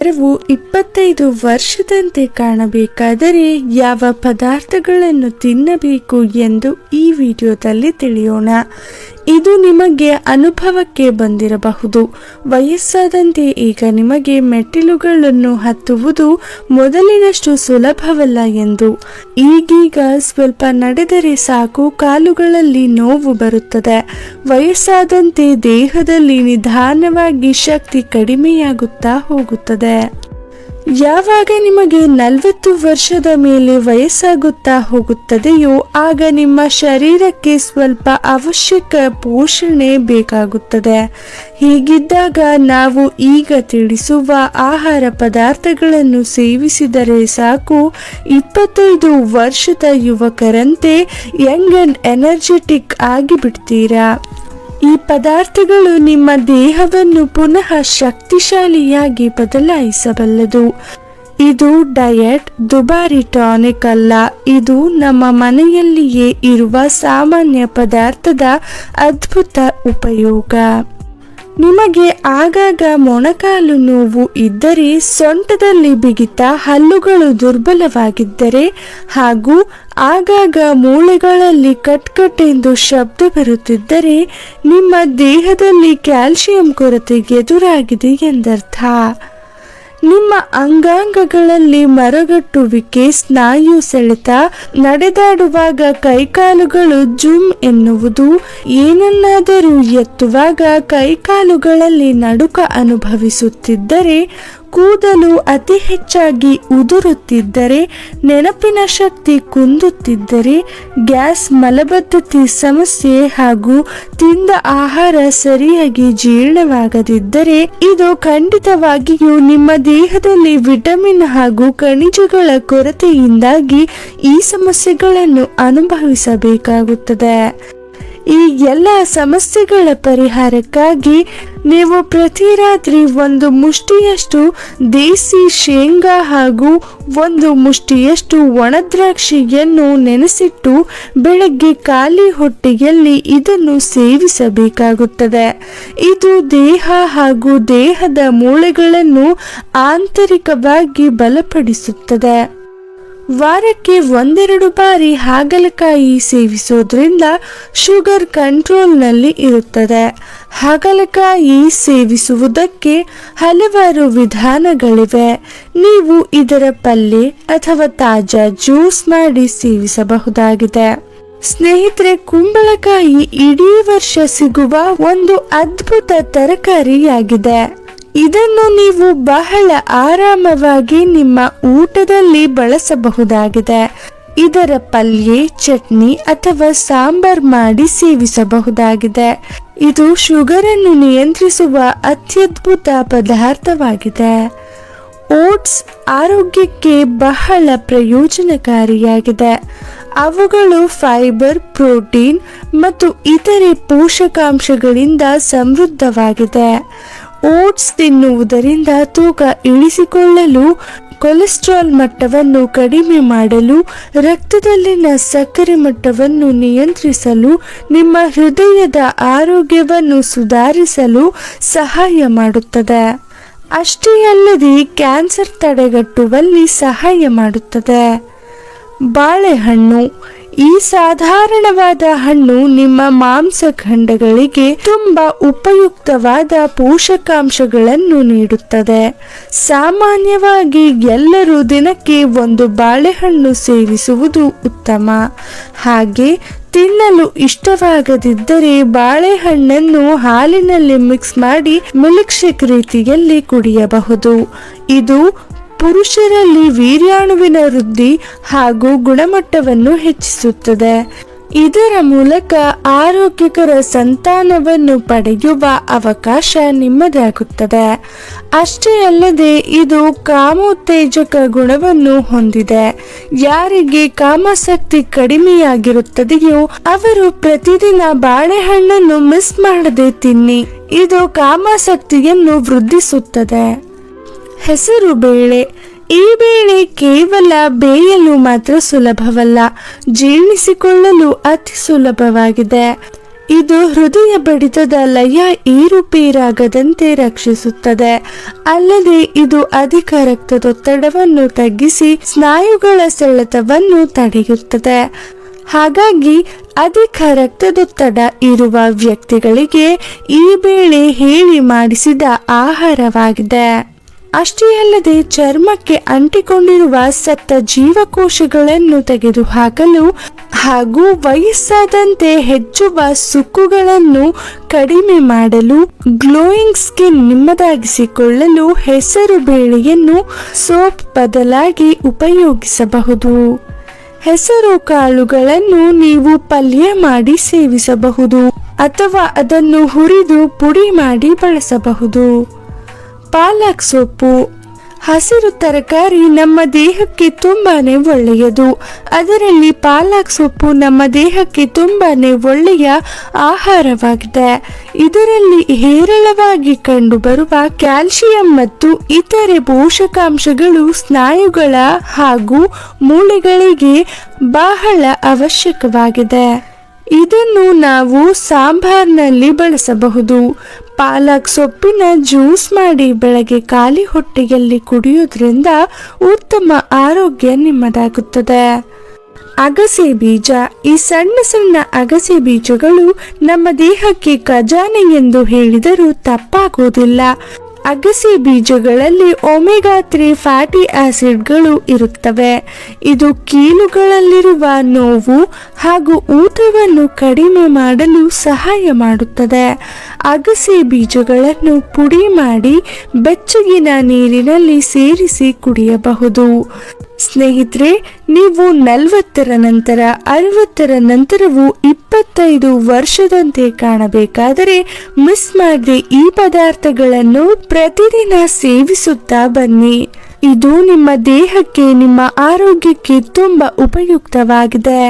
ಎತ್ತರವು ಇಪ್ಪತ್ತೈದು ವರ್ಷದಂತೆ ಕಾಣಬೇಕಾದರೆ ಯಾವ ಪದಾರ್ಥಗಳನ್ನು ತಿನ್ನಬೇಕು ಎಂದು ಈ ವಿಡಿಯೋದಲ್ಲಿ ತಿಳಿಯೋಣ. ಇದು ನಿಮಗೆ ಅನುಭವಕ್ಕೆ ಬಂದಿರಬಹುದು. ವಯಸ್ಸಾದಂತೆ ಈಗ ನಿಮಗೆ ಮೆಟ್ಟಿಲುಗಳನ್ನು ಹತ್ತುವುದು ಮೊದಲಿನಷ್ಟು ಸುಲಭವಲ್ಲ ಎಂದು. ಈಗೀಗ ಸ್ವಲ್ಪ ನಡೆದರೆ ಸಾಕು, ಕಾಲುಗಳಲ್ಲಿ ನೋವು ಬರುತ್ತದೆ. ವಯಸ್ಸಾದಂತೆ ದೇಹದಲ್ಲಿ ನಿಧಾನವಾಗಿ ಶಕ್ತಿ ಕಡಿಮೆಯಾಗುತ್ತಾ ಹೋಗುತ್ತದೆ. ಯಾವಾಗ ನಿಮಗೆ ನಲವತ್ತು ವರ್ಷದ ಮೇಲೆ ವಯಸ್ಸಾಗುತ್ತಾ ಹೋಗುತ್ತದೆಯೋ ಆಗ ನಿಮ್ಮ ಶರೀರಕ್ಕೆ ಸ್ವಲ್ಪ ಅವಶ್ಯಕ ಪೋಷಣೆ ಬೇಕಾಗುತ್ತದೆ. ಹೀಗಿದ್ದಾಗ ನಾವು ಈಗ ತಿಳಿಸುವ ಆಹಾರ ಪದಾರ್ಥಗಳನ್ನು ಸೇವಿಸಿದರೆ ಸಾಕು. ಇಪ್ಪತ್ತೈದು ವರ್ಷದ ಯುವಕರಂತೆ ಯಂಗ್ ಅಂಡ್ ಎನರ್ಜೆಟಿಕ್ ಆಗಿಬಿಡ್ತೀರಾ? ಈ ಪದಾರ್ಥಗಳು ನಿಮ್ಮ ದೇಹವನ್ನು ಪುನಃ ಶಕ್ತಿಶಾಲಿಯಾಗಿ ಬದಲಾಯಿಸಬಲ್ಲದು. ಇದು ಡಯಟ್, ದುಬಾರಿ ಟಾನಿಕ್ ಅಲ್ಲ. ಇದು ನಮ್ಮ ಮನೆಯಲ್ಲಿಯೇ ಇರುವ ಸಾಮಾನ್ಯ ಪದಾರ್ಥದ ಅದ್ಭುತ ಉಪಯೋಗ. ನಿಮಗೆ ಆಗಾಗ ಮೊಣಕಾಲು ನೋವು ಇದ್ದರೆ ಸೊಂಟದಲ್ಲಿ ಬಿಗಿತ ಹಲ್ಲುಗಳು ದುರ್ಬಲವಾಗಿದ್ದರೆ ಹಾಗೂ ಆಗಾಗ ಮೂಳೆಗಳಲ್ಲಿ ಕಟ್ಕಟ್ ಎಂದು ಶಬ್ದ ಬರುತ್ತಿದ್ದರೆ ನಿಮ್ಮ ದೇಹದಲ್ಲಿ ಕ್ಯಾಲ್ಸಿಯಂ ಕೊರತೆಗೆ ಎದುರಾಗಿದೆ ಎಂದರ್ಥ. ನಿಮ್ಮ ಅಂಗಾಂಗಗಳಲ್ಲಿ ಮರಗಟ್ಟುವಿಕೆ ಸ್ನಾಯು ಸೆಳೆತ ನಡೆದಾಡುವಾಗ ಕೈಕಾಲುಗಳು ಜುಮ್ ಎನ್ನುವುದು ಏನನ್ನಾದರೂ ಎತ್ತುವಾಗ ಕೈಕಾಲುಗಳಲ್ಲಿ ನಡುಕ ಅನುಭವಿಸುತ್ತಿದ್ದರೆ ಕೂದಲು ಅತಿ ಹೆಚ್ಚಾಗಿ ಉದುರುತ್ತಿದ್ದರೆ, ನೆನಪಿನ ಶಕ್ತಿ ಕುಂದುತ್ತಿದ್ದರೆ, ಗ್ಯಾಸ್ ಮಲಬದ್ಧತೆ ಸಮಸ್ಯೆ ಹಾಗೂ ತಿಂದ ಆಹಾರ ಸರಿಯಾಗಿ ಜೀರ್ಣವಾಗದಿದ್ದರೆ, ಇದು ಖಂಡಿತವಾಗಿಯೂ ನಿಮ್ಮ ದೇಹದಲ್ಲಿ ವಿಟಮಿನ್ ಹಾಗೂ ಖನಿಜಗಳ ಕೊರತೆಯಿಂದಾಗಿ ಈ ಸಮಸ್ಯೆಗಳನ್ನು ಅನುಭವಿಸಬೇಕಾಗುತ್ತದೆ. ಈ ಎಲ್ಲ ಸಮಸ್ಯೆಗಳ ಪರಿಹಾರಕ್ಕಾಗಿ ನೀವು ಪ್ರತಿ ರಾತ್ರಿ ಒಂದು ಮುಷ್ಟಿಯಷ್ಟು ದೇಸಿ ಶೇಂಗಾ ಹಾಗೂ ಒಂದು ಮುಷ್ಟಿಯಷ್ಟು ಒಣದ್ರಾಕ್ಷಿಯನ್ನು ನೆನೆಸಿಟ್ಟು ಬೆಳಗ್ಗೆ ಖಾಲಿ ಹೊಟ್ಟೆಯಲ್ಲಿ ಇದನ್ನು ಸೇವಿಸಬೇಕಾಗುತ್ತದೆ. ಇದು ದೇಹ ಹಾಗೂ ದೇಹದ ಮೂಳೆಗಳನ್ನು ಆಂತರಿಕವಾಗಿ ಬಲಪಡಿಸುತ್ತದೆ. ವಾರಕ್ಕೆ ಒಂದೆರಡು ಬಾರಿ ಹಾಗಲಕಾಯಿ ಸೇವಿಸೋದ್ರಿಂದ ಶುಗರ್ ಕಂಟ್ರೋಲ್ನಲ್ಲಿ ಇರುತ್ತದೆ. ಹಾಗಲಕಾಯಿ ಸೇವಿಸುವುದಕ್ಕೆ ಹಲವಾರು ವಿಧಾನಗಳಿವೆ. ನೀವು ಇದರ ಪಲ್ಯ ಅಥವಾ ತಾಜಾ ಜ್ಯೂಸ್ ಮಾಡಿ ಸೇವಿಸಬಹುದಾಗಿದೆ. ಸ್ನೇಹಿತರೆ, ಕುಂಬಳಕಾಯಿ ಇಡೀ ವರ್ಷ ಸಿಗುವ ಒಂದು ಅದ್ಭುತ ತರಕಾರಿಯಾಗಿದೆ. ಇದನ್ನು ನೀವು ಬಹಳ ಆರಾಮವಾಗಿ ನಿಮ್ಮ ಊಟದಲ್ಲಿ ಬಳಸಬಹುದಾಗಿದೆ. ಇದರ ಪಲ್ಯ, ಚಟ್ನಿ ಅಥವಾ ಸಾಂಬಾರ್ ಮಾಡಿ ಸೇವಿಸಬಹುದಾಗಿದೆ. ಇದು ಶುಗರ್ ಅನ್ನು ನಿಯಂತ್ರಿಸುವ ಅತ್ಯದ್ಭುತ ಪದಾರ್ಥವಾಗಿದೆ. ಓಟ್ಸ್ ಆರೋಗ್ಯಕ್ಕೆ ಬಹಳ ಪ್ರಯೋಜನಕಾರಿಯಾಗಿದೆ. ಅವುಗಳು ಫೈಬರ್, ಪ್ರೋಟೀನ್ ಮತ್ತು ಇತರೆ ಪೋಷಕಾಂಶಗಳಿಂದ ಸಮೃದ್ಧವಾಗಿದೆ. ಓಟ್ಸ್ ತಿನ್ನುವುದರಿಂದ ತೂಕ ಇಳಿಸಿಕೊಳ್ಳಲು ಕೊಲೆಸ್ಟ್ರಾಲ್ ಮಟ್ಟವನ್ನು ಕಡಿಮೆ ಮಾಡಲು, ರಕ್ತದಲ್ಲಿನ ಸಕ್ಕರೆ ಮಟ್ಟವನ್ನು ನಿಯಂತ್ರಿಸಲು, ನಿಮ್ಮ ಹೃದಯದ ಆರೋಗ್ಯವನ್ನು ಸುಧಾರಿಸಲು ಸಹಾಯ ಮಾಡುತ್ತದೆ. ಅಷ್ಟೇ ಅಲ್ಲದೆ ಕ್ಯಾನ್ಸರ್ ತಡೆಗಟ್ಟುವಲ್ಲಿ ಸಹಾಯ ಮಾಡುತ್ತದೆ. ಬಾಳೆಹಣ್ಣು ಈ ಸಾಧಾರಣವಾದ ಹಣ್ಣು ನಿಮ್ಮ ಮಾಂಸಖಂಡಗಳಿಗೆ ತುಂಬಾ ಉಪಯುಕ್ತವಾದ ಪೋಷಕಾಂಶಗಳನ್ನು ನೀಡುತ್ತದೆ. ಸಾಮಾನ್ಯವಾಗಿ ಎಲ್ಲರೂ ದಿನಕ್ಕೆ ಒಂದು ಬಾಳೆಹಣ್ಣು ಸೇವಿಸುವುದು ಉತ್ತಮ. ಹಾಗೆ ತಿನ್ನಲು ಇಷ್ಟವಾಗದಿದ್ದರೆ ಬಾಳೆಹಣ್ಣನ್ನು ಹಾಲಿನಲ್ಲಿ ಮಿಕ್ಸ್ ಮಾಡಿ ಮಿಲ್ಕ್ ಶೇಕ್ ರೀತಿಯಲ್ಲಿ ಕುಡಿಯಬಹುದು. ಇದು ಪುರುಷರಲ್ಲಿ ವೀರ್ಯಾಣುವಿನ ವೃದ್ಧಿ ಹಾಗೂ ಗುಣಮಟ್ಟವನ್ನು ಹೆಚ್ಚಿಸುತ್ತದೆ. ಇದರ ಮೂಲಕ ಆರೋಗ್ಯಕರ ಸಂತಾನವನ್ನು ಪಡೆಯುವ ಅವಕಾಶ ನಿಮ್ಮದಾಗುತ್ತದೆ. ಅಷ್ಟೇ ಅಲ್ಲದೆ ಇದು ಕಾಮೋತ್ತೇಜಕ ಗುಣವನ್ನು ಹೊಂದಿದೆ. ಯಾರಿಗೆ ಕಾಮಾಸಕ್ತಿ ಕಡಿಮೆಯಾಗಿರುತ್ತದೆಯೋ ಅವರು ಪ್ರತಿದಿನ ಬಾಳೆಹಣ್ಣನ್ನು ಮಿಸ್ ಮಾಡದೆ ತಿನ್ನಿ. ಇದು ಕಾಮಾಸಕ್ತಿಯನ್ನು ವೃದ್ಧಿಸುತ್ತದೆ. ಹೆಸರು ಬೇಳೆ. ಈ ಬೇಳೆ ಕೇವಲ ಬೇಯಲು ಮಾತ್ರ ಸುಲಭವಲ್ಲ, ಜೀರ್ಣಿಸಿಕೊಳ್ಳಲು ಅತಿ ಸುಲಭವಾಗಿದೆ. ಇದು ಹೃದಯ ಬಡಿತದ ಲಯ ಏರುಪೇರಾಗದಂತೆ ರಕ್ಷಿಸುತ್ತದೆ. ಅಲ್ಲದೆ ಇದು ಅಧಿಕ ರಕ್ತದೊತ್ತಡವನ್ನು ತಗ್ಗಿಸಿ ಸ್ನಾಯುಗಳ ಸೆಳೆತವನ್ನು ತಡೆಯುತ್ತದೆ. ಹಾಗಾಗಿ ಅಧಿಕ ರಕ್ತದೊತ್ತಡ ಇರುವ ವ್ಯಕ್ತಿಗಳಿಗೆ ಈ ಬೇಳೆ ಹೇಳಿ ಮಾಡಿಸಿದ ಆಹಾರವಾಗಿದೆ. ಅಷ್ಟೇ ಅಲ್ಲದೆ ಚರ್ಮಕ್ಕೆ ಅಂಟಿಕೊಂಡಿರುವ ಸತ್ತ ಜೀವಕೋಶಗಳನ್ನು ತೆಗೆದುಹಾಕಲು ಹಾಗೂ ವಯಸ್ಸಾದಂತೆ ಹೆಚ್ಚುವ ಸುಕ್ಕುಗಳನ್ನು ಕಡಿಮೆ ಮಾಡಲು, ಗ್ಲೋಯಿಂಗ್ ಸ್ಕಿನ್ ನಿಮ್ಮದಾಗಿಸಿಕೊಳ್ಳಲು ಹೆಸರು ಬೇಳೆಯನ್ನು ಸೋಪ್ ಬದಲಾಗಿ ಉಪಯೋಗಿಸಬಹುದು. ಹೆಸರು ಕಾಳುಗಳನ್ನು ನೀವು ಪಲ್ಯ ಮಾಡಿ ಸೇವಿಸಬಹುದು ಅಥವಾ ಅದನ್ನು ಹುರಿದು ಪುಡಿ ಮಾಡಿ ಬಳಸಬಹುದು. ಪಾಲಕ್ ಸೊಪ್ಪು. ಹಸಿರು ತರಕಾರಿ ನಮ್ಮ ದೇಹಕ್ಕೆ ತುಂಬಾನೇ ಒಳ್ಳೆಯದು. ಅದರಲ್ಲಿ ಪಾಲಕ್ ಸೊಪ್ಪು ನಮ್ಮ ದೇಹಕ್ಕೆ ತುಂಬಾನೇ ಒಳ್ಳೆಯ ಆಹಾರವಾಗಿದೆ. ಇದರಲ್ಲಿ ಹೇರಳವಾಗಿ ಕಂಡುಬರುವ ಕ್ಯಾಲ್ಸಿಯಂ ಮತ್ತು ಇತರೆ ಪೋಷಕಾಂಶಗಳು ಸ್ನಾಯುಗಳ ಹಾಗೂ ಮೂಳೆಗಳಿಗೆ ಬಹಳ ಅವಶ್ಯಕವಾಗಿದೆ. ಇದನ್ನು ನಾವು ಸಾಂಬಾರ್ನಲ್ಲಿ ಬಳಸಬಹುದು. ಪಾಲಕ್ ಸೊಪ್ಪಿನ ಜ್ಯೂಸ್ ಮಾಡಿ ಬೆಳಗ್ಗೆ ಖಾಲಿ ಹೊಟ್ಟೆಯಲ್ಲಿ ಕುಡಿಯೋದ್ರಿಂದ ಉತ್ತಮ ಆರೋಗ್ಯ ನಿಮ್ಮದಾಗುತ್ತದೆ. ಅಗಸೆ ಬೀಜ, ಈ ಸಣ್ಣ ಸಣ್ಣ ಅಗಸೆ ಬೀಜಗಳು ನಮ್ಮ ದೇಹಕ್ಕೆ ಖಜಾನೆ ಎಂದು ಹೇಳಿದರೂ ತಪ್ಪಾಗುವುದಿಲ್ಲ. ಅಗಸೆ ಬೀಜಗಳಲ್ಲಿ ಒಮೆಗಾ ತ್ರೀ ಫ್ಯಾಟಿ ಆಸಿಡ್ಗಳು ಇರುತ್ತವೆ. ಇದು ಕೀಲುಗಳಲ್ಲಿರುವ ನೋವು ಹಾಗೂ ಊತವನ್ನು ಕಡಿಮೆ ಮಾಡಲು ಸಹಾಯ ಮಾಡುತ್ತದೆ. ಅಗಸೆ ಬೀಜಗಳನ್ನು ಪುಡಿ ಮಾಡಿ ಬೆಚ್ಚಗಿನ ನೀರಿನಲ್ಲಿ ಸೇರಿಸಿ ಕುಡಿಯಬಹುದು. ಸ್ನೇಹಿತರೆ, ನೀವು ನಲವತ್ತರ ನಂತರ ಅರವತ್ತರ ನಂತರವೂ ಇಪ್ಪತ್ತೈದು ವರ್ಷದಂತೆ ಕಾಣಬೇಕಾದರೆ ಮಿಸ್ ಮಾಡದೆ ಈ ಪದಾರ್ಥಗಳನ್ನು ಪ್ರತಿದಿನ ಸೇವಿಸುತ್ತಾ ಬನ್ನಿ. ಇದು ನಿಮ್ಮ ದೇಹಕ್ಕೆ, ನಿಮ್ಮ ಆರೋಗ್ಯಕ್ಕೆ ತುಂಬಾ ಉಪಯುಕ್ತವಾಗಿದೆ.